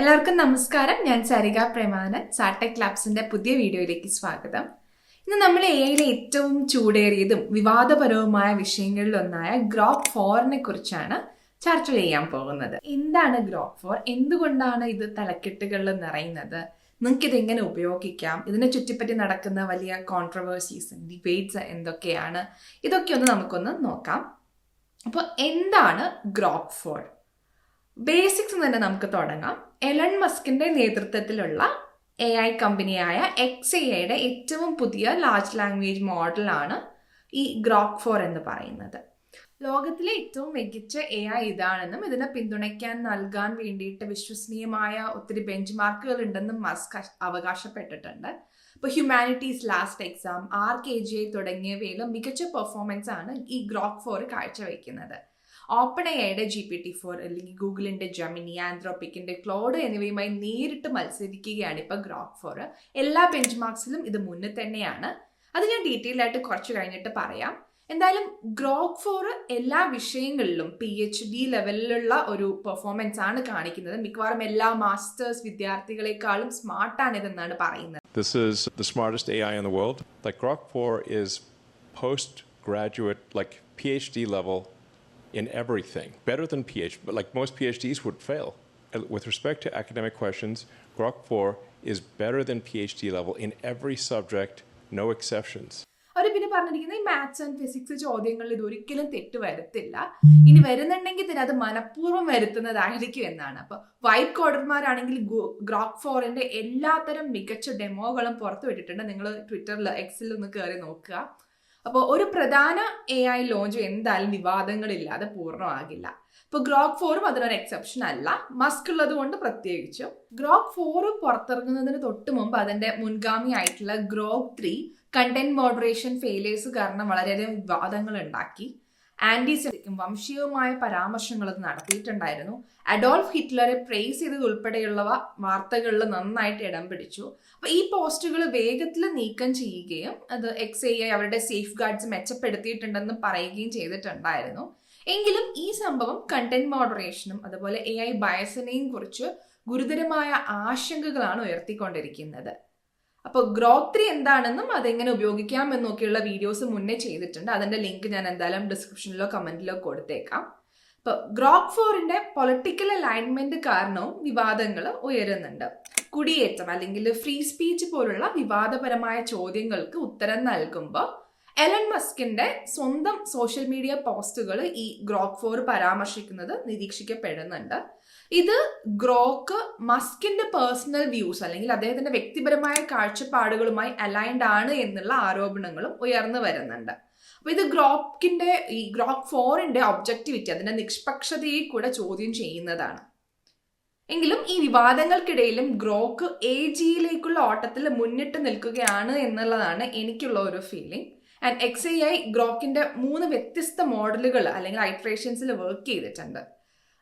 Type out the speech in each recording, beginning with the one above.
എല്ലാവർക്കും നമസ്കാരം. ഞാൻ സരിക പ്രേമാനൻ. സാടെക് ലാബ്സിന്റെ പുതിയ വീഡിയോയിലേക്ക് സ്വാഗതം. ഇന്ന് നമ്മൾ എ ഐയിലെ ഏറ്റവും ചൂടേറിയതും വിവാദപരവുമായ വിഷയങ്ങളിലൊന്നായ ഗ്രോപ്പ് ഫോറിനെ കുറിച്ചാണ് ചർച്ച ചെയ്യാൻ പോകുന്നത്. എന്താണ് ഗ്രോപ്പ് ഫോർ എന്തുകൊണ്ടാണ് ഇത് തലക്കെട്ടുകളിൽ നിറയുന്നത്? നിങ്ങൾക്ക് ഇതെങ്ങനെ ഉപയോഗിക്കാം? ഇതിനെ ചുറ്റിപ്പറ്റി നടക്കുന്ന വലിയ കോൺട്രവേഴ്സീസ് ഡിബേറ്റ്സ് എന്തൊക്കെയാണ്? ഇതൊക്കെ ഒന്ന് നമുക്കൊന്ന് നോക്കാം. അപ്പോൾ എന്താണ് ഗ്രോപ്പ് ഫോർ ബേസിക്സ് തന്നെ നമുക്ക് തുടങ്ങാം. എലൺ മസ്കിന്റെ നേതൃത്വത്തിലുള്ള എ ഐ കമ്പനിയായ എക്സ് എ ഐയുടെ ഏറ്റവും പുതിയ ലാർജ് ലാംഗ്വേജ് മോഡലാണ് ഈ ഗ്രോക്ക് ഫോർ എന്ന് പറയുന്നത്. ലോകത്തിലെ ഏറ്റവും മികച്ച എ ഐ ഇതാണെന്നും ഇതിനെ പിന്തുണയ്ക്കാൻ നൽകാൻ വേണ്ടിയിട്ട് വിശ്വസനീയമായ ഒത്തിരി ബെഞ്ച് മാർക്കുകൾ ഉണ്ടെന്നും മസ്ക് അവകാശപ്പെട്ടിട്ടുണ്ട്. ഇപ്പോൾ humanities last exam R K G തുടങ്ങിയവയിലും മികച്ച പെർഫോമൻസ് ആണ് ഈ ഗ്രോക്ക് ഫോർ കാഴ്ചവെക്കുന്നത്. ഓപ്പൺ എയുടെ ജി പി ടി ഫോർ അല്ലെങ്കിൽ ഗൂഗിളിന്റെ ജമിനി ആന്ത്രോപ്പിക്കിന്റെ ക്ലോഡ് എന്നിവയുമായി നേരിട്ട് മത്സരിക്കുകയാണ് ഇപ്പോൾ ഗ്രോക്ക് ഫോർ എല്ലാ ബെഞ്ച് മാർക്സിലും ഇത് മുന്നിൽ തന്നെയാണ്. അത് ഞാൻ ഡീറ്റെയിൽ ആയിട്ട് കുറച്ച് കഴിഞ്ഞിട്ട് പറയാം. എന്തായാലും ഗ്രോക്ക് ഫോർ എല്ലാ വിഷയങ്ങളിലും പി എച്ച് ഡി ലെവലിലുള്ള ഒരു പെർഫോമൻസ് ആണ് കാണിക്കുന്നത്. മിക്കവാറും എല്ലാ മാസ്റ്റേഴ്സ് വിദ്യാർത്ഥികളെക്കാളും സ്മാർട്ടാണ് ഇതെന്നാണ് പറയുന്നത്. This is the smartest AI in the world. Like Grok 4 is postgraduate, like PhD level in everything. Better than PhD, but like most PhDs would fail. Uh, With respect to academic questions, Grok 4 is better than PhD level in every subject, no exceptions. അവർ പിന്നെ പറഞ്ഞിരിക്കുന്നത് ഈ maths and physics ചോദ്യങ്ങളിൽ ഇത് ഒരിക്കലും തെറ്റ് വരുത്തില്ല ഇനി വരുന്നുണ്ടെങ്കിൽ തന്നെ അത് മനഃപൂർവം വരുത്തുന്നതായിരിക്കും എന്നാണ് അപ്പൊ വൈറ്റ് കോഡർമാരാണെങ്കിൽ ഗ്രോക്ക് ഫോറിന്റെ എല്ലാത്തരം മികച്ച ഡെമോകളും പുറത്തു വിട്ടിട്ടുണ്ട് നിങ്ങൾ ട്വിറ്ററിൽ എക്സിൽ ഒന്ന് കയറി നോക്കുക അപ്പോൾ ഒരു പ്രധാന എ ഐ ലോഞ്ച് എന്തായാലും വിവാദങ്ങളില്ലാതെ പൂർണമാകില്ല. ഇപ്പോൾ ഗ്രോക്ക് ഫോറും അതിനൊരു എക്സെപ്ഷൻ അല്ല. മസ്ക് ഉള്ളത് കൊണ്ട് പ്രത്യേകിച്ചും. ഗ്രോക്ക് ഫോർ പുറത്തിറങ്ങുന്നതിന് തൊട്ട് മുമ്പ് അതിന്റെ മുൻഗാമി ആയിട്ടുള്ള Grok three content moderation failures കാരണം വളരെയധികം വിവാദങ്ങൾ ഉണ്ടാക്കി. ആന്റിസെറ്റിക്കും വംശീയവുമായ പരാമർശങ്ങൾ അത് നടത്തിയിട്ടുണ്ടായിരുന്നു. അഡോൾഫ് ഹിറ്റ്ലറെ പ്രേസ് ചെയ്തത് ഉൾപ്പെടെയുള്ളവ വാർത്തകളിൽ നന്നായിട്ട് ഇടം പിടിച്ചു. അപ്പൊ ഈ പോസ്റ്റുകൾ വേഗത്തിൽ നീക്കം ചെയ്യുകയും അത് എക്സ് ഐ അവരുടെ സേഫ് ഗാർഡ്സ് മെച്ചപ്പെടുത്തിയിട്ടുണ്ടെന്ന് പറയുകയും ചെയ്തിട്ടുണ്ടായിരുന്നു. എങ്കിലും ഈ സംഭവം കണ്ടന്റ് മോഡറേഷനും അതുപോലെ എ ഐ ബയസിനെയും കുറിച്ച് ഗുരുതരമായ ആശങ്കകളാണ് ഉയർത്തിക്കൊണ്ടിരിക്കുന്നത്. അപ്പോൾ ഗ്രോത്രി ത്രീ എന്താണെന്നും അതെങ്ങനെ ഉപയോഗിക്കാം എന്നൊക്കെയുള്ള വീഡിയോസ് മുന്നേ ചെയ്തിട്ടുണ്ട്. അതിന്റെ ലിങ്ക് ഞാൻ എന്തായാലും ഡിസ്ക്രിപ്ഷനിലോ കമന്റിലോ കൊടുത്തേക്കാം. ഇപ്പൊ ഗ്രോക്ക് ഫോറിന്റെ പൊളിറ്റിക്കൽ അലൈൻമെന്റ് കാരണവും വിവാദങ്ങൾ ഉയരുന്നുണ്ട്. കുടിയേറ്റം അല്ലെങ്കിൽ ഫ്രീ സ്പീച്ച് പോലുള്ള വിവാദപരമായ ചോദ്യങ്ങൾക്ക് ഉത്തരം നൽകുമ്പോൾ എലൻ മസ്കിന്റെ സ്വന്തം സോഷ്യൽ മീഡിയ പോസ്റ്റുകൾ ഈ ഗ്രോക്ക് ഫോർ പരാമർശിക്കുന്നത് നിരീക്ഷിക്കപ്പെടുന്നുണ്ട്. ഇത് ഗ്രോക്ക് മസ്കിന്റെ പേഴ്സണൽ വ്യൂസ് അല്ലെങ്കിൽ അദ്ദേഹത്തിന്റെ വ്യക്തിപരമായ കാഴ്ചപ്പാടുകളുമായി അലൈൻഡ് ആണ് എന്നുള്ള ആരോപണങ്ങളും ഉയർന്നു വരുന്നുണ്ട്. അപ്പൊ ഇത് ഗ്രോക്കിന്റെ ഈ ഗ്രോക്ക് ഫോറിന്റെ ഒബ്ജക്ടിവിറ്റി അതിന്റെ നിഷ്പക്ഷതയെ കൂടെ ചോദ്യം ചെയ്യുന്നതാണ്. എങ്കിലും ഈ വിവാദങ്ങൾക്കിടയിലും ഗ്രോക്ക് എ ജിയിലേക്കുള്ള ഓട്ടത്തിൽ മുന്നിട്ട് നിൽക്കുകയാണ് എന്നുള്ളതാണ് എനിക്കുള്ള ഒരു ഫീലിംഗ് ആൻഡ് എക്സ് ഐ ഗ്രോക്കിന്റെ മൂന്ന് വ്യത്യസ്ത മോഡലുകൾ അല്ലെങ്കിൽ ഐട്രേഷൻസിൽ വർക്ക് ചെയ്തിട്ടുണ്ട്.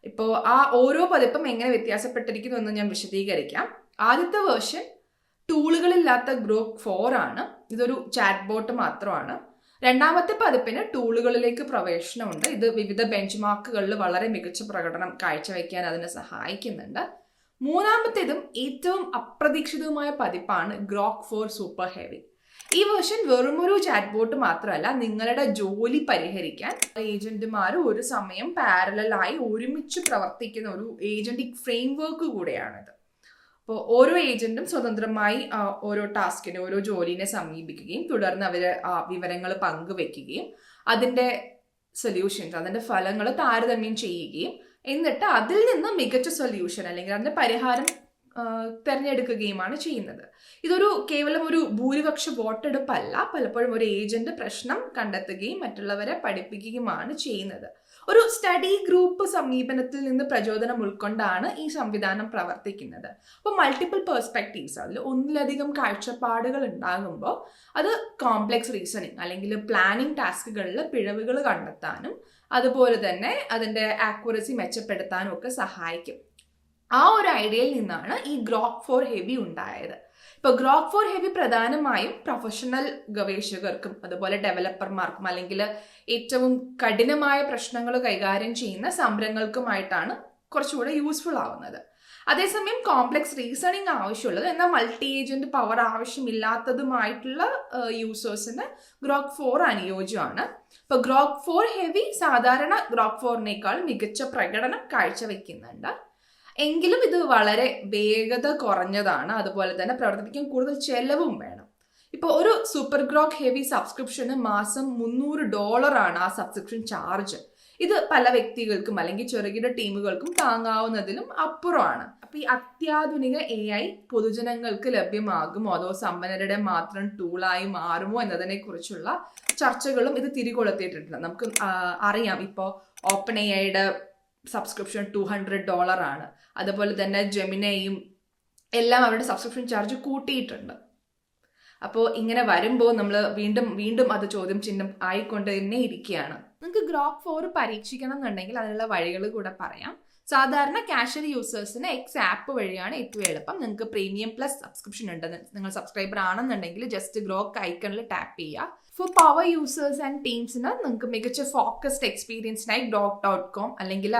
ഇപ്പോൾ ആ ഓരോ പതിപ്പും എങ്ങനെ വ്യത്യാസപ്പെട്ടിരിക്കുന്നു എന്ന് ഞാൻ വിശദീകരിക്കാം. ആദ്യത്തെ വേർഷൻ ടൂളുകളില്ലാത്ത ഗ്രൂപ്പ് ഫോർ ആണ്. ഇതൊരു ചാറ്റ് ബോട്ട് മാത്രമാണ്. രണ്ടാമത്തെ പതിപ്പിന് ടൂളുകളിലേക്ക് പ്രവേശനമുണ്ട്. ഇത് വിവിധ ബെഞ്ച് മാർക്കുകളിൽ വളരെ മികച്ച പ്രകടനം കാഴ്ചവെക്കാൻ അതിനെ സഹായിക്കുന്നുണ്ട്. മൂന്നാമത്തേതും ഏറ്റവും അപ്രതീക്ഷിതവുമായ പതിപ്പാണ് ഗ്രോക്ക് ഫോർ സൂപ്പർ ഹെവി. ഈ വേർഷൻ വെറുമൊരു ചാറ്റ് ബോട്ട് മാത്രമല്ല നിങ്ങളുടെ ജോലി പരിഹരിക്കാൻ ഏജന്റുമാർ ഒരു സമയം പാരലായി ഒരുമിച്ച് പ്രവർത്തിക്കുന്ന ഒരു ഏജന്റിക് ഫ്രെയിംവർക്ക് കൂടെയാണിത്. അപ്പോൾ ഓരോ ഏജന്റും സ്വതന്ത്രമായി ഓരോ ടാസ്കിനെ ഓരോ ജോലിനെ സമീപിക്കുകയും തുടർന്ന് അവർ വിവരങ്ങൾ പങ്കുവെക്കുകയും അതിന്റെ സൊല്യൂഷൻസ് അതിന്റെ ഫലങ്ങൾ താരതമ്യം ചെയ്യുകയും എന്നിട്ട് അതിൽ നിന്ന് മികച്ച സൊല്യൂഷൻ അല്ലെങ്കിൽ അതിന്റെ പരിഹാരം തിരഞ്ഞെടുക്കുകയുമാണ് ചെയ്യുന്നത്. ഇതൊരു കേവലം ഒരു ഭൂരിപക്ഷ വോട്ടെടുപ്പല്ല പലപ്പോഴും ഒരു ഏജന്റ് പ്രശ്നം കണ്ടെത്തുകയും മറ്റുള്ളവരെ പഠിപ്പിക്കുകയുമാണ് ചെയ്യുന്നത്. ഒരു സ്റ്റഡി ഗ്രൂപ്പ് സമീപനത്തിൽ നിന്ന് പ്രചോദനം ഉൾക്കൊണ്ടാണ് ഈ സംവിധാനം പ്രവർത്തിക്കുന്നത്. അപ്പോൾ മൾട്ടിപ്പിൾ പേഴ്സ്പെക്റ്റീവ്സ് അതിൽ ഒന്നിലധികം കാഴ്ചപ്പാടുകൾ ഉണ്ടാകുമ്പോൾ അത് കോംപ്ലക്സ് റീസണിങ് അല്ലെങ്കിൽ പ്ലാനിങ് ടാസ്കുകളിൽ പിഴവുകൾ കണ്ടെത്താനും അതുപോലെ തന്നെ അതിന്റെ ആക്യുറസി മെച്ചപ്പെടുത്താനും ഒക്കെ സഹായിക്കും. ആ ഒരു ഐഡിയയിൽ നിന്നാണ് ഈ ഗ്രോക്ക് ഫോർ ഹെവി ഉണ്ടായത്. ഇപ്പൊ ഗ്രോക്ക് ഫോർ ഹെവി പ്രധാനമായും പ്രൊഫഷണൽ ഗവേഷകർക്കും അതുപോലെ ഡെവലപ്പർമാർക്കും അല്ലെങ്കിൽ ഏറ്റവും കഠിനമായ പ്രശ്നങ്ങൾ കൈകാര്യം ചെയ്യുന്ന സംരംഭങ്ങൾക്കുമായിട്ടാണ് കുറച്ചുകൂടെ യൂസ്ഫുൾ ആവുന്നത്. അതേസമയം കോംപ്ലക്സ് റീസണിങ് ആവശ്യമുള്ളത് എന്നാൽ മൾട്ടി ഏജന്റ് പവർ ആവശ്യമില്ലാത്തതുമായിട്ടുള്ള യൂസേഴ്സിന് ഗ്രോക്ക് ഫോർ അനുയോജ്യമാണ്. ഇപ്പൊ ഗ്രോക്ക് ഫോർ ഹെവി സാധാരണ ഗ്രോക്ക് ഫോറിനേക്കാൾ മികച്ച പ്രകടനം കാഴ്ചവെക്കുന്നുണ്ട്. എങ്കിലും ഇത് വളരെ വേഗത കുറഞ്ഞതാണ്. അതുപോലെ തന്നെ പ്രവർത്തിപ്പിക്കാൻ കൂടുതൽ ചെലവും വേണം. ഇപ്പോൾ ഒരു സൂപ്പർ ഗ്രോക്ക് ഹെവി സബ്സ്ക്രിപ്ഷന് മാസം മുന്നൂറ് ഡോളറാണ് ആ സബ്സ്ക്രിപ്ഷൻ ചാർജ് ഇത് പല വ്യക്തികൾക്കും അല്ലെങ്കിൽ ചെറുകിട ടീമുകൾക്കും താങ്ങാവുന്നതിലും അപ്പുറമാണ്. അപ്പൊ ഈ അത്യാധുനിക എ ഐ പൊതുജനങ്ങൾക്ക് ലഭ്യമാകുമോ? അതോ സമ്പന്നരുടെ മാത്രം ടൂളായി മാറുമോ എന്നതിനെ കുറിച്ചുള്ള ചർച്ചകളും ഇത് തിരികൊളുത്തിയിട്ടുണ്ട്. നമുക്ക് അറിയാം. ഇപ്പോൾ ഓപ്പൺ എ ഐയുടെ സബ്സ്ക്രിപ്ഷൻ ടു ഹൺഡ്രഡ് ഡോളർ ആണ്. അതുപോലെ തന്നെ ജെമിനയും എല്ലാം അവരുടെ സബ്സ്ക്രിപ്ഷൻ ചാർജ് കൂട്ടിയിട്ടുണ്ട്. അപ്പോൾ ഇങ്ങനെ വരുമ്പോൾ നമ്മൾ വീണ്ടും വീണ്ടും അത് ചോദ്യം ചിഹ്നം ആയിക്കൊണ്ട് തന്നെ ഇരിക്കുകയാണ്. നിങ്ങൾക്ക് ഗ്രോക്ക് ഫോർ പരീക്ഷിക്കണം എന്നുണ്ടെങ്കിൽ അതിനുള്ള വഴികൾ കൂടെ പറയാം. സാധാരണ കാഷ്വൽ യൂസേഴ്സിന് എക്സ് ആപ്പ് വഴിയാണ് ഏറ്റവും എളുപ്പം. നിങ്ങൾക്ക് പ്രീമിയം പ്ലസ് സബ്സ്ക്രിപ്ഷൻ ഉണ്ട്. നിങ്ങൾ സബ്സ്ക്രൈബർ ആണെന്നുണ്ടെങ്കിൽ ജസ്റ്റ് ഗ്രോക്ക് ഐക്കണിൽ ടാപ്പ് ചെയ്യുക. ഫോർ പവർ യൂസേഴ്സ് ആൻഡ് ടീംസിന് നിങ്ങൾക്ക് മികച്ച ഫോക്കസ്ഡ് എക്സ്പീരിയൻസിനായി ഡോട്ട് ഡോട്ട് കോം അല്ലെങ്കിൽ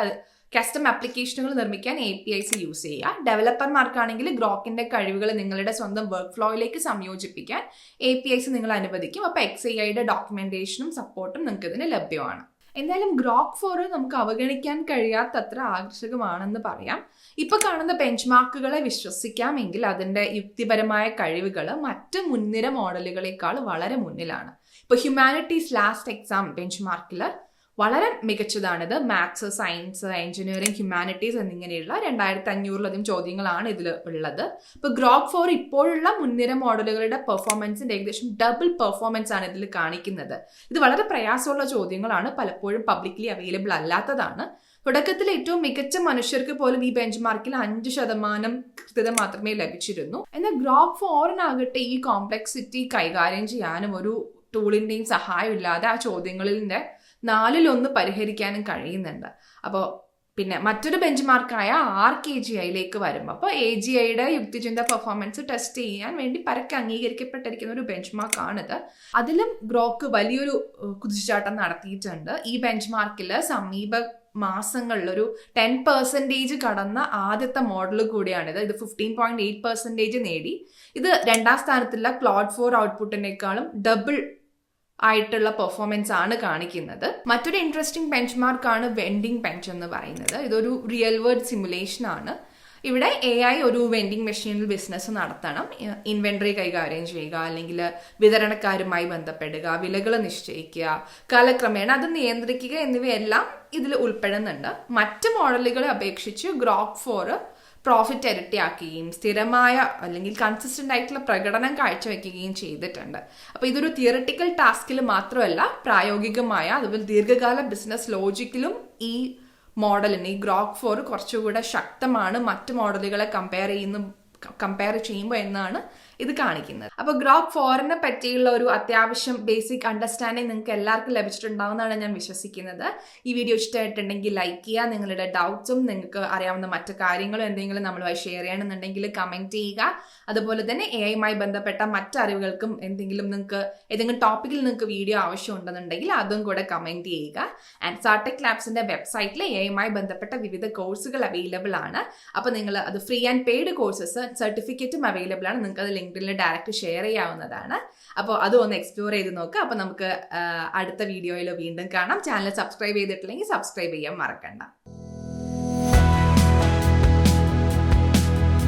കസ്റ്റം ആപ്ലിക്കേഷനുകൾ നിർമ്മിക്കാൻ എ പി ഐസ് യൂസ് ചെയ്യുക. ഡെവലപ്പർമാർക്കാണെങ്കിൽ ഗ്രോക്കിന്റെ കഴിവുകൾ നിങ്ങളുടെ സ്വന്തം വർക്ക് ഫ്ലോയിലേക്ക് സംയോജിപ്പിക്കാൻ എ പി ഐസ് നിങ്ങൾ അനുവദിക്കും. അപ്പോൾ എക്സ് ഐ ഐയുടെ ഡോക്യുമെന്റേഷനും സപ്പോർട്ടും നിങ്ങൾക്ക് ഇതിന് ലഭ്യമാണ്. എന്തായാലും ഗ്രോക്ക് ഫോർ നമുക്ക് അവഗണിക്കാൻ കഴിയാത്തത്ര ആകർഷകമാണെന്ന് പറയാം. ഇപ്പൊ കാണുന്ന ബെഞ്ച് മാർക്കുകളെ വിശ്വസിക്കാമെങ്കിൽ അതിന്റെ യുക്തിപരമായ കഴിവുകൾ മറ്റ് മുൻനിര മോഡലുകളെക്കാൾ വളരെ മുന്നിലാണ്. ഇപ്പൊ ഹ്യൂമാനിറ്റീസ് ലാസ്റ്റ് എക്സാം ബെഞ്ച് മാർക്കിൽ വളരെ മികച്ചതാണിത്. മാത്സ് സയൻസ് എഞ്ചിനീയറിംഗ് ഹ്യൂമാനിറ്റീസ് എന്നിങ്ങനെയുള്ള രണ്ടായിരത്തി അഞ്ഞൂറിലധികം ചോദ്യങ്ങളാണ് ഇതിൽ ഉള്ളത്. ഇപ്പോൾ ഗ്രോക്ക് ഫോർ ഇപ്പോഴുള്ള മുൻനിര മോഡലുകളുടെ പെർഫോമൻസിന്റെ ഏകദേശം ഡബിൾ പെർഫോമൻസ് ആണ് ഇതിൽ കാണിക്കുന്നത്. ഇത് വളരെ പ്രയാസമുള്ള ചോദ്യങ്ങളാണ് പലപ്പോഴും പബ്ലിക്ലി അവൈലബിൾ അല്ലാത്തതാണ്. തുടക്കത്തിൽ ഏറ്റവും മികച്ച മനുഷ്യർക്ക് പോലും ഈ ബെഞ്ച് മാർക്കിൽ അഞ്ച് ശതമാനം കൃത്യത മാത്രമേ ലഭിച്ചിരുന്നു. എന്നാൽ ഗ്രോക്ക് ഫോറിനാകട്ടെ ഈ കോംപ്ലക്സിറ്റി കൈകാര്യം ചെയ്യാനും ഒരു ടൂളിന്റെയും സഹായമില്ലാതെ ആ ചോദ്യങ്ങളിന്റെ നാലിലൊന്ന് പരിഹരിക്കാനും കഴിയുന്നുണ്ട്. അപ്പോൾ പിന്നെ മറ്റൊരു ബെഞ്ച് മാർക്കായ ആർ കെ ജി ഐയിലേക്ക് വരുമ്പോൾ അപ്പോൾ എ ജി ഐയുടെ യുക്തിചിന്ത പെർഫോമൻസ് ടെസ്റ്റ് ചെയ്യാൻ വേണ്ടി പരക്കെ അംഗീകരിക്കപ്പെട്ടിരിക്കുന്ന ഒരു ബെഞ്ച് മാർക്കാണിത് അതിലും ഗ്രോക്ക് വലിയൊരു കുതിച്ചുചാട്ടം നടത്തിയിട്ടുണ്ട്. ഈ ബെഞ്ച് മാർക്കിൽ സമീപ മാസങ്ങളിൽ ഒരു ടെൻ പെർസെന്റേജ് കടന്ന ആദ്യത്തെ മോഡൽ കൂടിയാണിത്. ഇത് ഫിഫ്റ്റീൻ പോയിന്റ് എയ്റ്റ് പെർസെന്റേജ് നേടി. ഇത് രണ്ടാം സ്ഥാനത്തുള്ള ക്ലോഡ് ഫോർ ഔട്ട്പുട്ടിനേക്കാളും ഡബിൾ ആയിട്ടുള്ള പെർഫോമൻസ് ആണ് കാണിക്കുന്നത്. മറ്റൊരു ഇൻട്രസ്റ്റിംഗ് ബെഞ്ച് മാർക്കാണ് വെൻഡിങ് ബെഞ്ച് എന്ന് പറയുന്നത്. ഇതൊരു റിയൽ വേൾഡ് സിമുലേഷൻ ആണ്. ഇവിടെ എ ഐ ഒരു വെൻഡിങ് മെഷീനിൽ ബിസിനസ് നടത്തണം. ഇൻവെന്ററി കൈകാര്യം ചെയ്യുക അല്ലെങ്കിൽ വിതരണക്കാരുമായി ബന്ധപ്പെടുക വിലകൾ നിശ്ചയിക്കുക കാലക്രമേണ അത് നിയന്ത്രിക്കുക എന്നിവയെല്ലാം ഇതിൽ ഉൾപ്പെടുന്നുണ്ട്. മറ്റ് മോഡലുകളെ അപേക്ഷിച്ച് ഗ്രോക്ക് ഫോർ പ്രോഫിറ്റ് ഇരട്ടിയാക്കുകയും സ്ഥിരമായ അല്ലെങ്കിൽ കൺസിസ്റ്റന്റ് ആയിട്ടുള്ള പ്രകടനം കാഴ്ചവെക്കുകയും ചെയ്തിട്ടുണ്ട്. അപ്പോൾ ഇതൊരു തിയറട്ടിക്കൽ ടാസ്കിൽ മാത്രമല്ല പ്രായോഗികമായ അതുപോലെ ദീർഘകാല ബിസിനസ് ലോജിക്കിലും ഈ മോഡലിന് ഈ ഗ്രോക്ക് ഫോർ കുറച്ചുകൂടെ ശക്തമാണ് മറ്റ് മോഡലുകളെ കമ്പയർ ചെയ്യുന്ന കമ്പയർ ചെയ്യുമ്പോൾ എന്നാണ് ഇത് കാണിക്കുന്നത്. അപ്പോൾ ഗ്രോപ്പ് ഫോറിനെ പറ്റിയുള്ള ഒരു അത്യാവശ്യം ബേസിക് അണ്ടർസ്റ്റാൻഡിങ് നിങ്ങൾക്ക് എല്ലാവർക്കും ലഭിച്ചിട്ടുണ്ടാവുമെന്നാണ് ഞാൻ വിശ്വസിക്കുന്നത്. ഈ വീഡിയോ ഇഷ്ടമായിട്ടുണ്ടെങ്കിൽ ലൈക്ക് ചെയ്യുക. നിങ്ങളുടെ ഡൗട്ട്സും നിങ്ങൾക്ക് അറിയാവുന്ന മറ്റു കാര്യങ്ങളും എന്തെങ്കിലും നമ്മളുമായി ഷെയർ ചെയ്യണമെന്നുണ്ടെങ്കിൽ കമന്റ് ചെയ്യുക. അതുപോലെ തന്നെ എ ഐയുമായി ബന്ധപ്പെട്ട മറ്ററിവുകൾക്കും എന്തെങ്കിലും നിങ്ങൾക്ക് ഏതെങ്കിലും ടോപ്പിക്കിൽ നിങ്ങൾക്ക് വീഡിയോ ആവശ്യമുണ്ടെന്നുണ്ടെങ്കിൽ അതും കൂടെ കമന്റ് ചെയ്യുക. ആൻഡ് സാർടെക് ലാബ്സിന്റെ വെബ്സൈറ്റിൽ എ ഐയുമായി ബന്ധപ്പെട്ട വിവിധ കോഴ്സുകൾ അവൈലബിൾ ആണ്. അപ്പോൾ നിങ്ങൾ അത് ഫ്രീ ആൻഡ് പെയ്ഡ് കോഴ്സസ് സർട്ടിഫിക്കറ്റും അവൈലബിൾ ആണ്. നിങ്ങൾക്ക് അത് ലിങ്ക്ഡിനിൽ ഡയറക്റ്റ് ഷെയർ ചെയ്യാവുന്നതാണ്. അപ്പോൾ അതും ഒന്ന് എക്സ്പ്ലോർ ചെയ്ത് നോക്കുക അപ്പോൾ നമുക്ക് അടുത്ത വീഡിയോയിൽ വീണ്ടും കാണാം. ചാനൽ സബ്സ്ക്രൈബ് ചെയ്തിട്ടില്ലെങ്കിൽ സബ്സ്ക്രൈബ് ചെയ്യാൻ മറക്കണ്ട.